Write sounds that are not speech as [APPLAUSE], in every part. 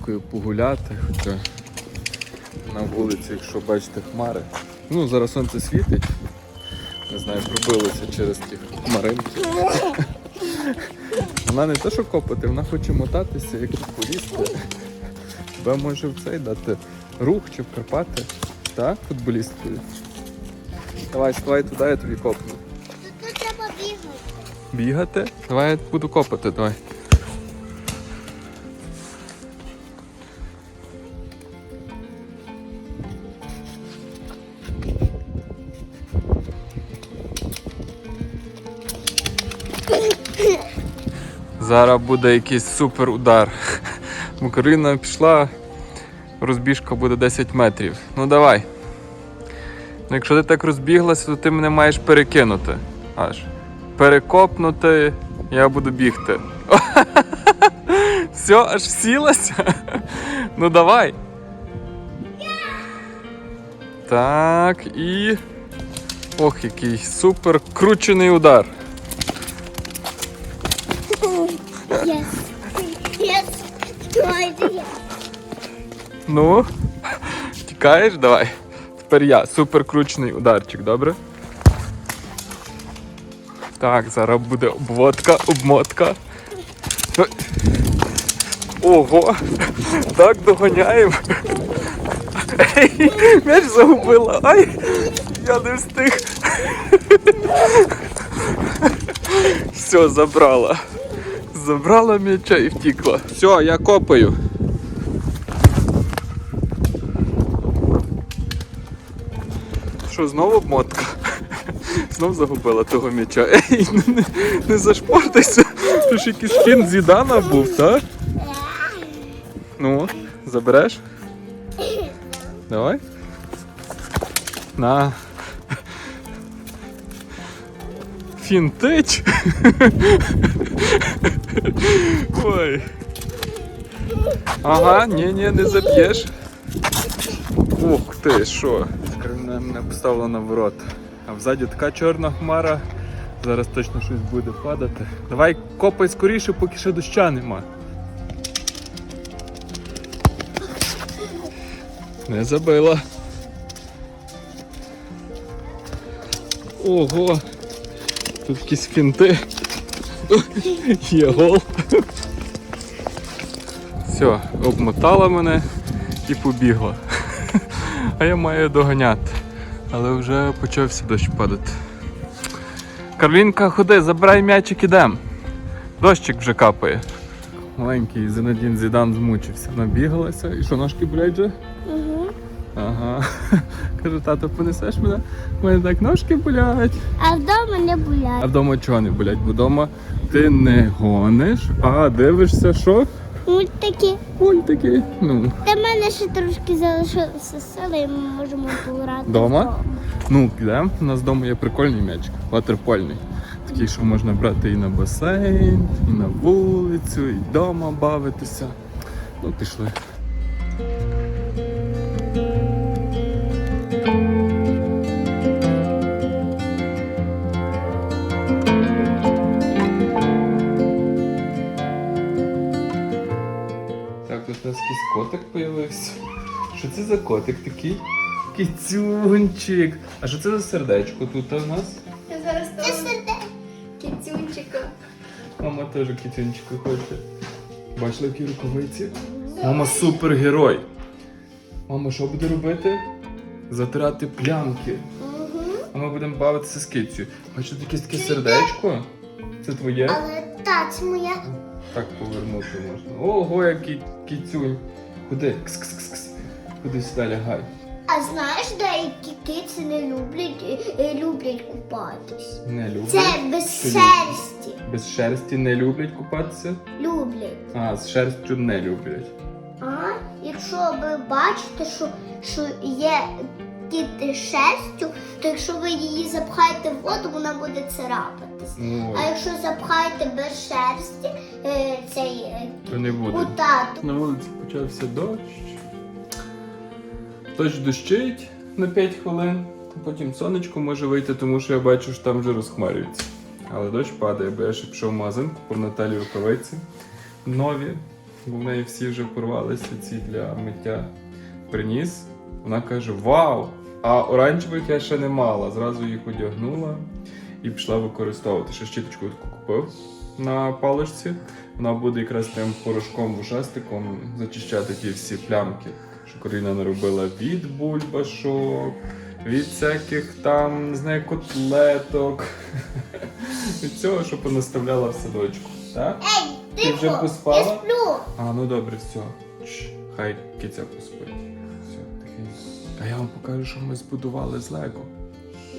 Каролінкою погуляти, хоча на вулиці, якщо бачите, хмари. Ну, зараз сонце світить. Не знаю, пробилося через ті хмаринки. [LAUGHS] Вона не те, що копати, вона хоче мотатися, як футболісти. Тебе може в цей дати рух чи в Карпати. Так, футболісткою. Давай, ставай туди, я тобі копну. Тут треба бігати. Бігати? Давай я буду копати, давай. Зараз буде якийсь супер удар. Бо пішла, розбіжка буде 10 метрів. Ну давай. Ну, якщо ти так розбіглася, то ти мене маєш перекинути. Аж. Перекопнути, я буду бігти. Все, аж сілася. Ну давай. Так, і. Ох, який супер кручений удар. Yes. Yes. Ну, тікаєш, давай. Тепер я. Супер кручений ударчик, добре? Так, зараз буде обводка, обмотка. Ого! Так доганяємо. Ей, м'яч загубила. Ай! Я не встиг. Все, забрала. Забрала м'яча і втікла. Все, я копаю. Що, знову обмотка? Знов загубила того м'яча. Ей, не, не, не зашпортайся. Ти ж якийсь фін Зідана був, так? Ну, забереш? Давай. На. Фінтич. Ой. Ага, ні, ні, не заб'єш. Ух ти, що? Мене, поставила на ворот. А взаді така чорна хмара. Зараз точно щось буде падати. Давай копай скоріше, поки ще доща нема. Не забила. Ого! Тут якісь фінти. Є гол. Все, обмотала мене і побігла. А я маю доганяти. Але вже почався дощ падати. Карлінка, ходи, забирай м'ячик ідем. Дощик вже капає. Маленький Зенадін Зідан змучився. Набігалася. І що, ножки болять вже? Ага. [LAUGHS] Каже, тато, понесеш мене? У мене так ножки болять. А вдома не болять. А вдома чого не болять? Бо вдома ти не гониш, а дивишся, що? Мультики. Мультики. Ну. Та в мене ще трошки залишилося сили, і ми можемо пограти. Дома? вдома. Ну, підемо. У нас вдома є прикольний м'ячик, ватерпольний. Такий, що можна брати і на басейн, і на вулицю, і вдома бавитися. Ну, пішли. У нас якийсь котик появився. Що це за котик такий? Кіцюнчик. А що це за сердечко тут у нас? Я зараз Це сердечко. кіцюнчика. Мама теж кіцюнчику хоче. Бачила які рукавиці? Мама супергерой. Мама що буде робити? Затирати плямки. А ми будемо бавитися з кицею. Бачиш, тут якесь таке сердечко. Це твоє? Але та, це моя. Так повернути можна. Ого, який кіцюнь. Куди? Кс-кс-кс-кс. Куди сюди лягай? А знаєш, деякі киці не люблять, е, люблять купатись. Не люблять. Це без Що шерсті. Без шерсті не люблять купатися? Люблять. А, з шерстю не люблять. А якщо ви бачите, що, що є з шерстю, то якщо ви її запхаєте в воду, вона буде царапатись. Ой, А якщо запхаєте без шерсті, е, цей е, то не буде. кутату. На вулиці почався дощ. Дощ дощить на 5 хвилин, а потім сонечко може вийти, тому що я бачу, що там вже розхмарюється. Але дощ падає, бо я ще пішов в магазин, купив Наталі рукавиці нові. бо в неї всі вже порвалися ці для миття. Приніс. Вона каже: Вау! А оранжевих я ще не мала. Зразу їх одягнула і пішла використовувати. Ще щіточку таку купив на паличці. Вона буде якраз тим порошком вушастиком зачищати ті всі плямки, що Каріна наробила від бульбашок, від всяких там, не знаю, котлеток. [LAUGHS] Від цього, що понаставляла в садочку. Так? Ей, Ти вже поспала? я сплю. А, ну добре, все. Хай киця поспить. Все, тихенько. А я вам покажу, що ми збудували з Лего.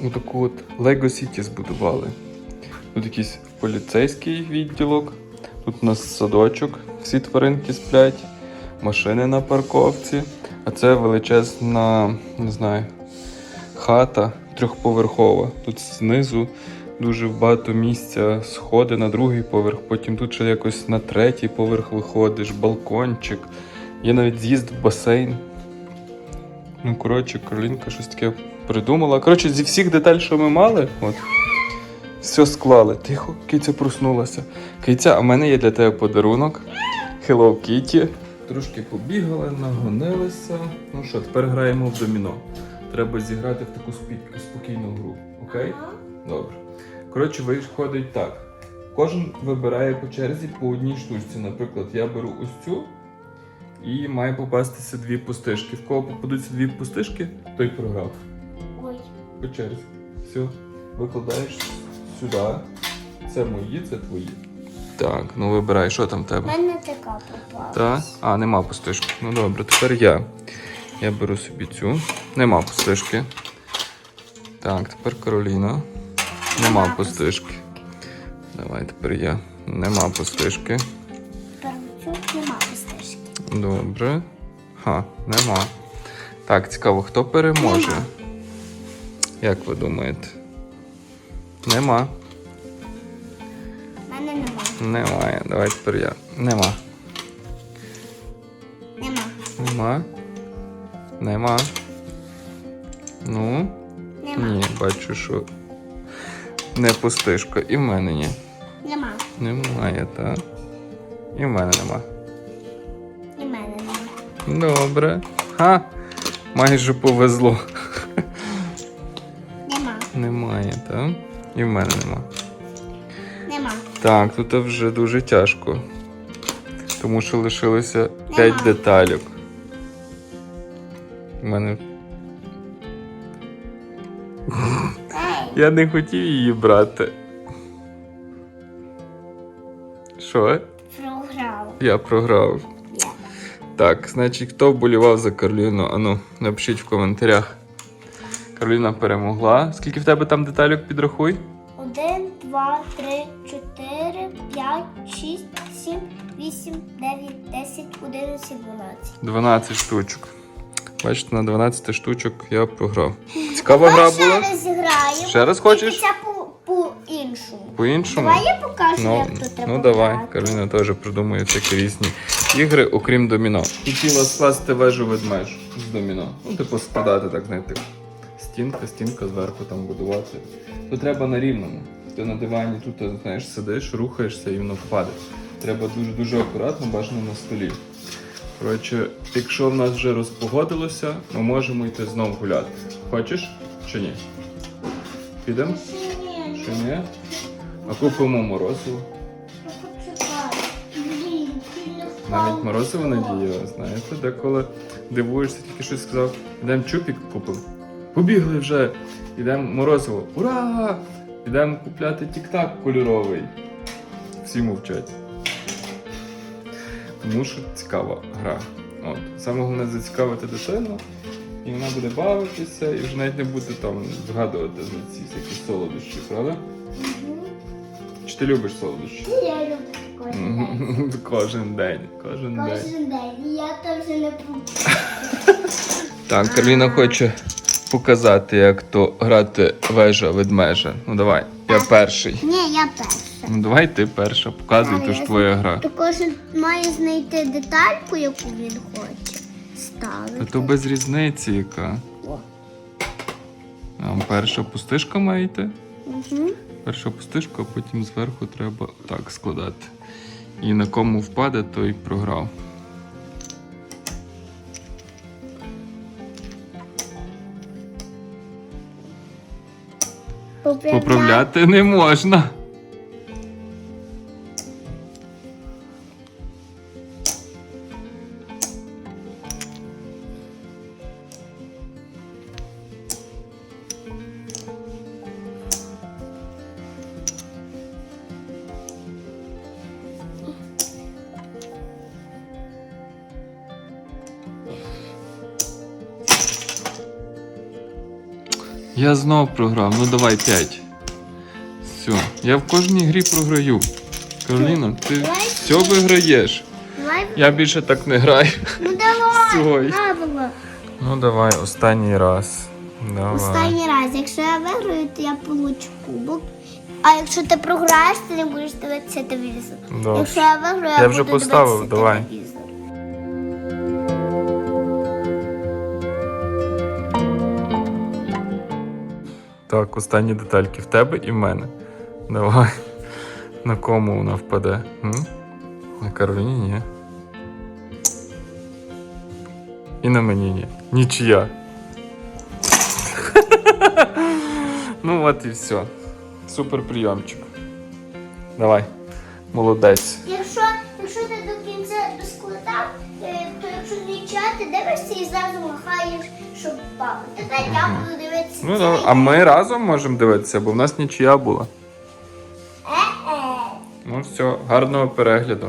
Отаку от Лего Сіті збудували. Тут якийсь поліцейський відділок. Тут у нас садочок, всі тваринки сплять, машини на парковці. А це величезна, не знаю, хата трьохповерхова. Тут знизу дуже багато місця, сходи на другий поверх, потім тут ще якось на третій поверх виходиш, балкончик. Є навіть з'їзд в басейн. Ну, коротше, Каролінка щось таке придумала. Коротше, зі всіх деталей, що ми мали, от, все склали. Тихо, киця проснулася. Киця, а в мене є для тебе подарунок. Hello Kitty. Трошки побігали, нагонилися. Ну що, тепер граємо в доміно. Треба зіграти в таку спокійну гру. Окей? Добре. Коротше, виходить так. Кожен вибирає по черзі по одній штучці. Наприклад, я беру ось цю і має попастися дві пустишки. В кого попадуться дві пустишки, той програв. Ой, По черзі. Все. Викладаєш сюди. Це мої, це твої. Так, ну вибирай, що там в тебе? мене така попала. Так? А, нема пустишки. Ну добре, тепер я. Я беру собі цю. Нема пустишки. Так, тепер Кароліна. Нема пустишки. Давай тепер я. Нема пустишки. Добре. Ха, нема. Так, цікаво, хто переможе? Нема. Як ви думаєте? Нема. Мене нема. Немає. Давай тепер я. Нема. Нема. Нема. Нема. Ну. Нема. Ні, бачу, що не пустишка. І в мене ні. Нема. Немає, так? І в мене нема. Добре. Ха! Майже повезло. Нема. Немає, так? І в мене нема. Нема. Так, тут вже дуже тяжко. Тому що лишилося 5 Нема. деталюк. У мене. Ей, Я не хотів її брати. Що? програла. Я програв. Так, значить, хто вболівав за Кароліну? Ану, напишіть в коментарях. Кароліна перемогла. Скільки в тебе там деталюк підрахуй? Один, два, три, чотири, п'ять, шість, сім, вісім, дев'ять, десять, одинадцять, дванадцять. 12 штучок. Бачите, на 12 штучок я програв. Цікава гра Ще була. раз зіграємо. Ще раз хочеш? Це по, по-іншому. По-іншому? Давай я покажу, Ну, як тут треба ну давай, грати. Кароліна теж придумує всякі різні ігри, окрім доміно. Хотіла скласти вежу ведмежу з доміно. Ну, типу, складати, так знаєте. Стінка, стінка зверху там будувати. То треба на рівному. Ти на дивані тут, знаєш, сидиш, рухаєшся і воно впаде. Треба дуже-дуже акуратно, бажано на столі. Коротше, якщо в нас вже розпогодилося, ми можемо йти знов гуляти. Хочеш чи ні? Підемо? Ні, А купимо морозиво. не Навіть морозиво не знаєте, деколи дивуєшся, тільки щось сказав, ідемо чупік купимо. Побігли вже, ідемо морозиво. Ура! Ідемо купляти тік-так кольоровий. Всі мовчать. Тому що цікава гра. От. Саме головне зацікавити дитину, і вона буде бавитися, і вже навіть не буде там згадувати на ці всякі солодощі, правда? Мгм. Чи ти любиш солодощі? Я люблю кожен день. [LAUGHS] Кожен день. Кожен день. Кожен день. І Я теж не. Так, Кароліна хоче показати, як то грати вежа ведмежа. Ну давай, я перший. Ні, я перша. Ну давай ти перша, показуй, то ж твоя гра. То кожен має знайти детальку, яку він хоче. Та то без різниці яка. А перша пустишка має йти. Угу. Перша пустишка, а потім зверху треба так складати. І на кому впаде, той програв. Поправляти не можна. Я знов програв. Ну давай п'ять. Все. Я в кожній грі програю. Кароліна, ти все виграєш. Я більше так не граю. Ну давай. Стой. Павло. Ну давай, останній раз. Давай. Останній раз, якщо я виграю, то я получу кубок. А якщо ти програєш, ти не будеш дивитися телевізор. Добре. Якщо я виграю, Я я, вже буду поставив, дивитися давай. телевізор. Так, останні детальки в тебе і в мене. Давай. На кому вона впаде? М? На Кароліні ні. І на мені ні. Нічия. [LAUGHS] ну от і все. Супер прийомчик. Давай. Молодець. Якщо, якщо ти до кінця доскладав, е, то якщо нічого, ти дивишся і зразу махаєш, щоб папа. Тепер я буду дивитися. Ну, цей. А ми разом можемо дивитися, бо в нас нічия була. Е-е. Ну все, гарного перегляду.